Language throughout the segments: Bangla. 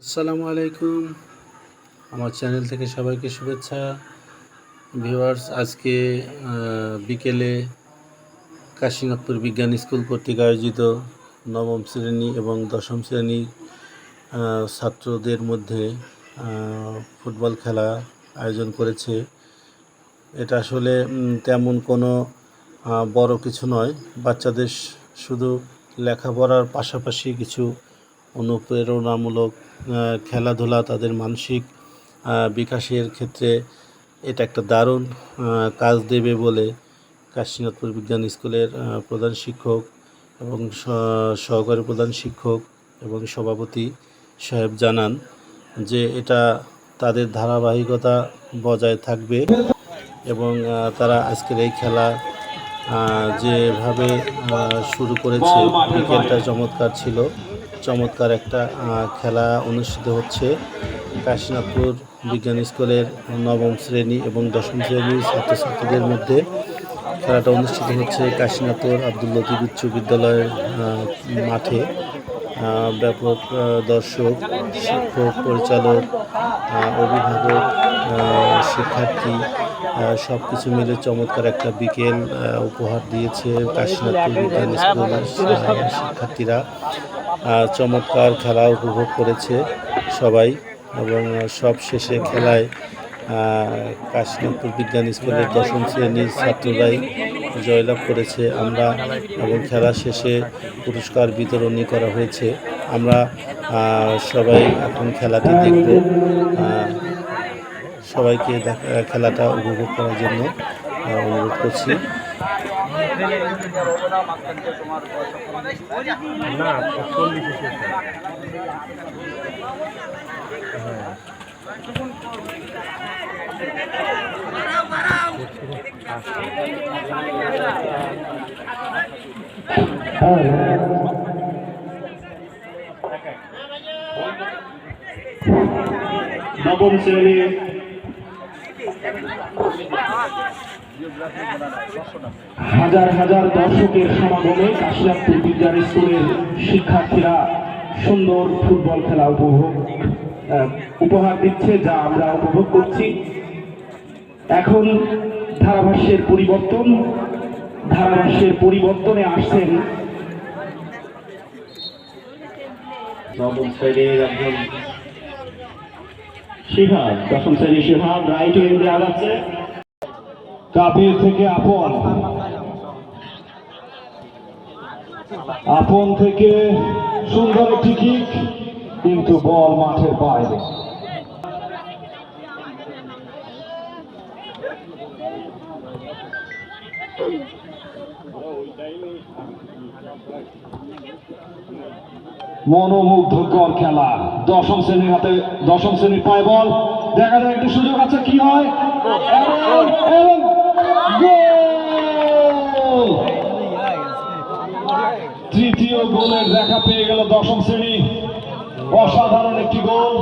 আসসালামু আলাইকুম। আমার চ্যানেল থেকে সবাইকে শুভেচ্ছা। ভিউয়ার্স আজকে বিকেলে কাশীনাথপুর বিজ্ঞান স্কুল কর্তৃক আয়োজিত নবম শ্রেণি এবং দশম শ্রেণির আহ, ছাত্রদের মধ্যে ফুটবল খেলা আয়োজন করেছে। এটা আসলে তেমন কোনো বড় কিছু নয়। বাচ্চাদের শুধু লেখাপড়ার পাশাপাশি কিছু অনুপ্রেরণামূলক খেলাধুলা তাদের মানসিক বিকাশের ক্ষেত্রে এটা একটা দারুণ কাজ দেবে বলে কাশীনাথপুর বিজ্ঞান স্কুলের প্রধান শিক্ষক এবং সহকারী প্রধান শিক্ষক এবং সভাপতি সাহেব জানান যে এটা তাদের ধারাবাহিকতা বজায় থাকবে এবং তারা আজকের এই খেলা যেভাবে শুরু করেছে, বিকেলটা চমৎকার ছিল। চমৎকার একটা খেলা অনুষ্ঠিত হচ্ছে। কাশীনাথপুর বিজ্ঞান স্কুলের নবম শ্রেণি এবং দশম শ্রেণির ছাত্রছাত্রীদের মধ্যে খেলাটা অনুষ্ঠিত হচ্ছে কাশীনাথপুর আব্দুল লতিফ উচ্চ বিদ্যালয়ের মাঠে। ব্যাপক দর্শক, শিক্ষক, পরিচালক অভিভাবক শিক্ষার্থী সব কিছু মিলে চমৎকার একটা বিকেল উপহার দিয়েছে কাশীনাথপুর বিজ্ঞান স্কুলের শিক্ষার্থীরা। চমৎকার খেলা উপভোগ করেছে সবাই এবং সব শেষে খেলায় কাশীনাথপুর বিজ্ঞান স্কুলের দশম শ্রেণির ছাত্ররাই জয়লাভ করেছে আমরা এবং খেলা শেষে পুরস্কার বিতরণী করা হয়েছে। আমরা সবাই এখন খেলাটি দেখব সবাইকে খেলাটা উপভোগ করার জন্য অনুরোধ করছি। না চল্লিশ এসেছে নবম শ্রেণির হাজার হাজার দর্শকের সমাগমে কাশিয়াপুর বিজ্ঞান স্কুলের শিক্ষার্থীরা সুন্দর ফুটবল খেলা উপভোগ উপহার দিচ্ছে যা আমরা উপভোগ করছি। এখন ধারাভাষ্যের পরিবর্তন ধারাভাষ্যের পরিবর্তনে আসছেন নবম শ্রেণির একজন শিহাব দশম শ্রেণি শিহাব রাইট উইন্ডে আগাচ্ছে। কাবির থেকে আপন আপন থেকে সুন্দর একটি কিক কিন্তু বল মাঠের বাইরে মনোমুগ্ধকর খেলা দশম শ্রেণির হাতে দশম শ্রেণির পায় বল দেখা যায় একটু সুযোগ আছে কি হয় এবং গোল! তৃতীয় গোলের দেখা পেয়ে গেল দশম শ্রেণি। অসাধারণ একটি গোল।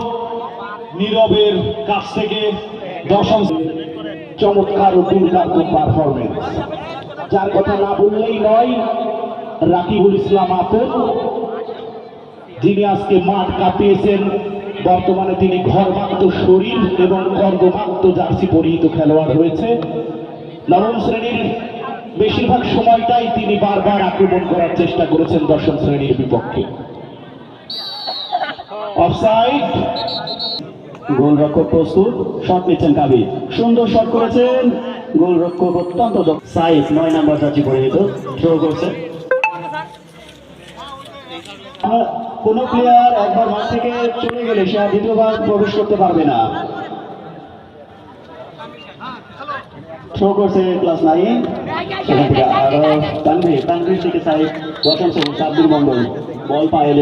নীরবের কাছ থেকে দশম চমৎকার পারফরমেন্স যার কথা না বললেই নয়, রাকিবুল ইসলাম আপন যিনি আজকে মাঠ কাঁপিয়েছেন, বর্তমানে তিনি ঘরমাক্ত শরীর এবং কর্দমাক্ত জার্সি পরিহিত খেলোয়াড় হয়েছে। নবম শ্রেণির বেশিরভাগ সময়টাই তিনি বারবার আক্রমণ করার চেষ্টা করেছেন দশম শ্রেণির বিপক্ষে। অফসাইড গোলরক্ষক প্রস্তুত শট নিচ্ছেন সুন্দর শট করেছেন। গোলরক্ষক অত্যন্ত সাইজ নয় নাম্বার জার্সি পরিহিত করছে। কোন প্লেয়ার একবার মাঠ থেকে চলে গেলে সে দ্বিতীয়বার প্রবেশ করতে পারবে না। থ্রো করছে ক্লাস নাইন সেখান থেকে আরও দশম শ্রেণি সাব্বির মন্ডল বল পায়ে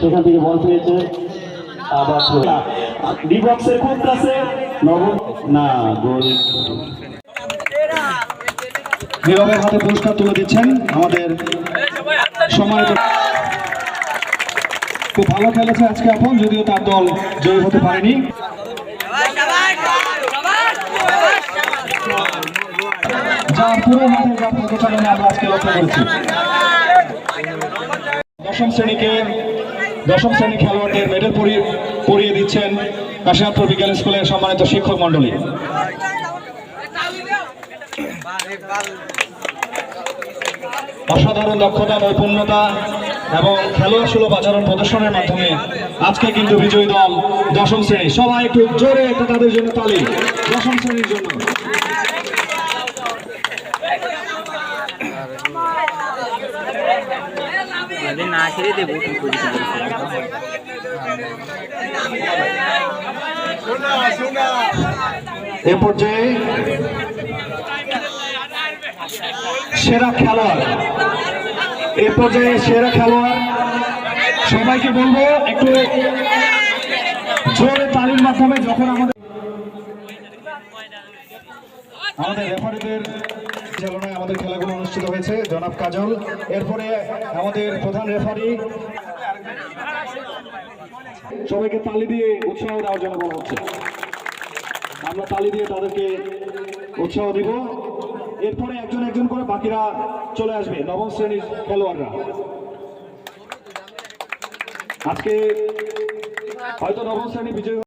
সেখান থেকে বল পেয়েছে না, গোল। হাতে পুরস্কার তুলে দিচ্ছেন আমাদের সম্মানিত খুব ভালো খেলেছে আজকে আপন, যদিও তার দল জয়ী হতে পারেনি। পুরো মাঠে যার প্রচারণা আমরা আজকে লক্ষ্য করেছি। দশম শ্রেণীকে, দশম শ্রেণি খেলোয়াড়দের মেডেল পরিয়ে পরিয়ে দিচ্ছেন কাশীনাথপুর বিজ্ঞান স্কুলের সম্মানিত শিক্ষক মণ্ডলী। অসাধারণ দক্ষতা, নৈপুণ্যতা এবং খেলোয়াড় সুলভ আচরণ প্রদর্শনের মাধ্যমে আজকে কিন্তু বিজয়ী দল দশম শ্রেণি। সবাই একটু জোরে একটা তাদের জন্য তালি। দশম শ্রেণির জন্য। যদি না খেলে দেবো। এ পর্যায়ে সেরা খেলোয়াড় এ পর্যায়ে সেরা খেলোয়াড় সবাইকে বলব, একটু জোরে তালির মাধ্যমে যখন আমাদের আমাদের রেফারিদের চালনায় আমাদের খেলাগুলো অনুষ্ঠিত হয়েছে, জনাব কাজল। এরপরে আমাদের প্রধান রেফারি। সবাইকে তালি দিয়ে উৎসাহ দেওয়ার জন্য বলা হচ্ছে। আমরা তালি দিয়ে তাদেরকে উৎসাহ দিব। এরপরে একজন একজন করে বাকিরা চলে আসবে, নবম শ্রেণির খেলোয়াড়রা। আজকে হয়তো নবম শ্রেণি বিজয়ী